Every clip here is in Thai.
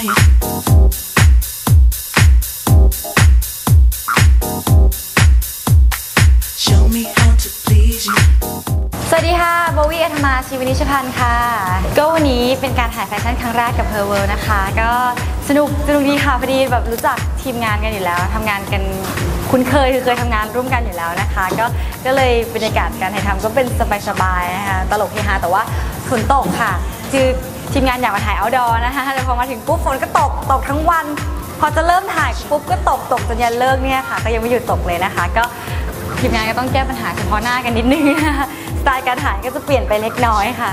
สวัสดีค่ะโบวี่อัธมาชีวินิชพันธ์ค่ะ ก็วันนี้เป็นการถ่ายแฟชั่นครั้งแรกกับ Her World นะคะ ก็สนุกสนุกดีค่ะพอดีแบบรู้จักทีมงานกันอยู่แล้วทำงานกันคุ้นเคยคือเคยทำงานร่วมกันอยู่แล้วนะคะ ก็ก็เลยบรรยากาศการถ่ายทำก็เป็นสบายๆนะคะตลกเฮฮาแต่ว่าฝนตกค่ะ คือ ทีมงานอยากมาถ่ายเอาดอนะคะแต่พอมาถึงปุ๊บฝนก็ตกตกทั้งวัน พอจะเริ่มถ่ายปุ๊บก็ตกตกจนยันเลิกเนี่ยค่ะ ก็ยังไม่หยุดตกเลยนะคะ ก็ทีมงานก็ต้องแก้ปัญหาเฉพาะหน้ากันนิดนึงนะคะสไตล์การถ่ายก็จะเปลี่ยนไปเล็กน้อยค่ะ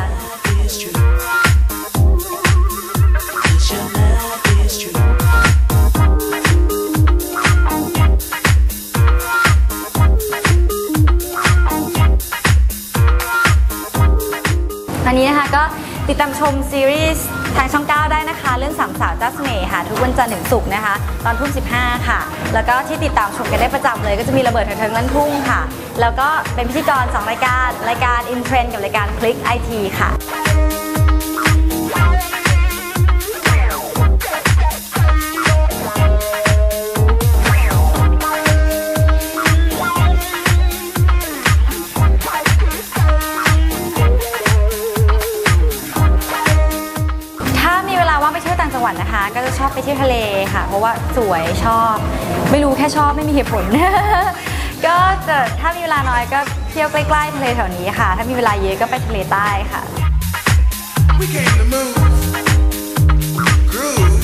ตอนนี้นะคะก็ ติดตามชมซีรีส์ทางช่อง 9 ได้นะคะ เรื่องสามสาวเจ้าเสน่ห์ค่ะ ทุกวันจันทร์ถึงศุกร์นะคะ ตอนทุ่ม 15 ค่ะ แล้วก็ที่ติดตามชมกันได้ประจำเลย ก็จะมีระเบิดเทิงลั่นทุ่งค่ะ แล้วก็เป็นพิธีกร 2 รายการ รายการ In Trend กับรายการคลิกไอทีค่ะ จังหวัดนะคะ ก็จะชอบไปเที่ยวทะเลค่ะ เพราะว่าสวยชอบ ไม่รู้แค่ชอบไม่มีเหตุผล ก็จะถ้ามีเวลาน้อยก็เที่ยวใกล้ๆทะเลแถวนี้ค่ะ ถ้ามีเวลาเยอะก็ไปทะเลใต้ค่ะ We came to move, groove,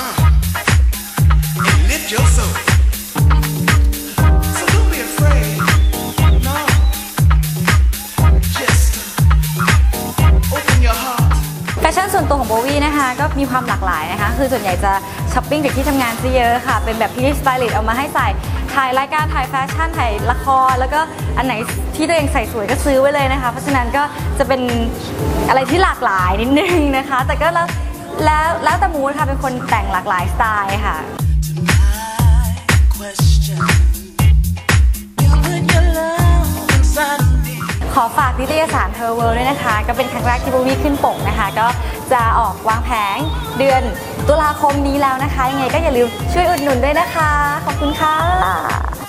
uh, and lift your soul. ชั่นส่วนตัวของโบวี่นะคะก็มีความหลากหลายนะคะคือส่วนใหญ่จะช้อปปิ้งจากที่ทำงานซะเยอะค่ะ เป็นแบบที่สไตลิสต์เอามาให้ใส่ถ่ายรายการถ่ายแฟชั่นถ่ายละคร แล้วก็อันไหนที่ตัวเองใส่สวยก็ซื้อไว้เลยนะคะ เพราะฉะนั้นก็จะเป็นอะไรที่หลากหลายนิดนึงนะคะ แต่ก็แล้วแล้วแล้วแต่มูดค่ะเป็นคนแต่งหลากหลายสไตล์ค่ะ question. อฝากนิตยสารเทอร์เวิลด้วยนะคะ ก็เป็นครั้งแรกที่โบวี่ขึ้นปกนะคะ ก็จะออกวางแผงเดือนตุลาคมนี้แล้วนะคะ ยังไงก็อย่าลืมช่วยอุดหนุนด้วยนะคะ ขอบคุณค่ะ